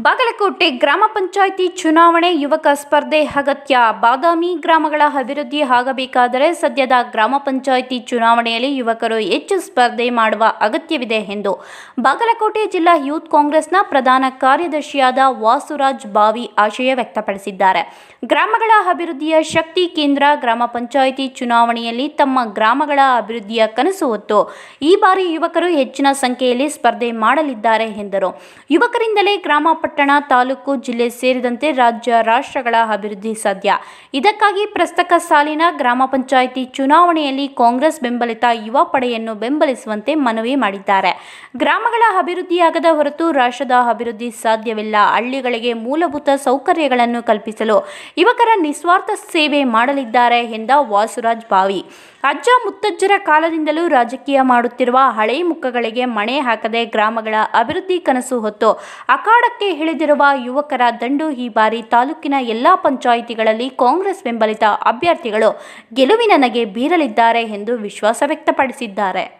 ಬಾಗಲಕೋಟೆ ಗ್ರಾಮ ಪಂಚಾಯಿತಿ ಚುನಾವಣೆ ಯುವಕ ಸ್ಪರ್ಧೆ ಅಗತ್ಯ. ಬಾದಾಮಿ ಗ್ರಾಮಗಳ ಅಭಿವೃದ್ಧಿ ಆಗಬೇಕಾದರೆ ಸದ್ಯದ ಗ್ರಾಮ ಪಂಚಾಯಿತಿ ಚುನಾವಣೆಯಲ್ಲಿ ಯುವಕರು ಹೆಚ್ಚು ಸ್ಪರ್ಧೆ ಮಾಡುವ ಅಗತ್ಯವಿದೆ ಎಂದು ಬಾಗಲಕೋಟೆ ಜಿಲ್ಲಾ ಯೂತ್ ಕಾಂಗ್ರೆಸ್ನ ಪ್ರಧಾನ ಕಾರ್ಯದರ್ಶಿಯಾದ ವಾಸುರಾಜ್ ಬಾವಿ ಆಶಯ ವ್ಯಕ್ತಪಡಿಸಿದ್ದಾರೆ. ಗ್ರಾಮಗಳ ಅಭಿವೃದ್ಧಿಯ ಶಕ್ತಿ ಕೇಂದ್ರ ಗ್ರಾಮ ಪಂಚಾಯಿತಿ ಚುನಾವಣೆಯಲ್ಲಿ ತಮ್ಮ ಗ್ರಾಮಗಳ ಅಭಿವೃದ್ಧಿಯ ಕನಸು ಹೊತ್ತು ಈ ಬಾರಿ ಯುವಕರು ಹೆಚ್ಚಿನ ಸಂಖ್ಯೆಯಲ್ಲಿ ಸ್ಪರ್ಧೆ ಮಾಡಲಿದ್ದಾರೆ ಎಂದರು. ಯುವಕರಿಂದಲೇ ಗ್ರಾಮ ಪಟ್ಟಣ, ತಾಲೂಕು, ಜಿಲ್ಲೆ ಸೇರಿದಂತೆ ರಾಜ್ಯ, ರಾಷ್ಟ್ರಗಳ ಅಭಿವೃದ್ಧಿ ಸಾಧ್ಯ. ಇದಕ್ಕಾಗಿ ಪ್ರಸಕ್ತ ಸಾಲಿನ ಗ್ರಾಮ ಪಂಚಾಯಿತಿ ಚುನಾವಣೆಯಲ್ಲಿ ಕಾಂಗ್ರೆಸ್ ಬೆಂಬಲಿತ ಯುವ ಪಡೆಯನ್ನು ಬೆಂಬಲಿಸುವಂತೆ ಮನವಿ ಮಾಡಿದ್ದಾರೆ. ಗ್ರಾಮಗಳ ಅಭಿವೃದ್ಧಿಯಾಗದ ಹೊರತು ರಾಷ್ಟ್ರದ ಅಭಿವೃದ್ಧಿ ಸಾಧ್ಯವಿಲ್ಲ. ಹಳ್ಳಿಗಳಿಗೆ ಮೂಲಭೂತ ಸೌಕರ್ಯಗಳನ್ನು ಕಲ್ಪಿಸಲು ಯುವಕರ ನಿಸ್ವಾರ್ಥ ಸೇವೆ ಮಾಡಲಿದ್ದಾರೆ ಎಂದ ವಾಸುರಾಜ್ ಬಾವಿ. ಅಜ್ಜ ಮುತ್ತಜ್ಜರ ಕಾಲದಿಂದಲೂ ರಾಜಕೀಯ ಮಾಡುತ್ತಿರುವ ಹಳೆ ಮುಖಗಳಿಗೆ ಮಣೆ ಹಾಕದೆ ಗ್ರಾಮಗಳ ಅಭಿವೃದ್ಧಿ ಕನಸು ಹೊತ್ತು ಅಖಾಡಕ್ಕೆ ಇಳಿದಿರುವ ಯುವಕರ ದಂಡು ಈ ಬಾರಿ ತಾಲೂಕಿನ ಎಲ್ಲಾ ಪಂಚಾಯಿತಿಗಳಲ್ಲಿ ಕಾಂಗ್ರೆಸ್ ಬೆಂಬಲಿತ ಅಭ್ಯರ್ಥಿಗಳು ಗೆಲುವಿನ ನಗೆ ಬೀರಲಿದ್ದಾರೆ ಎಂದು ವಿಶ್ವಾಸ ವ್ಯಕ್ತಪಡಿಸಿದ್ದಾರೆ.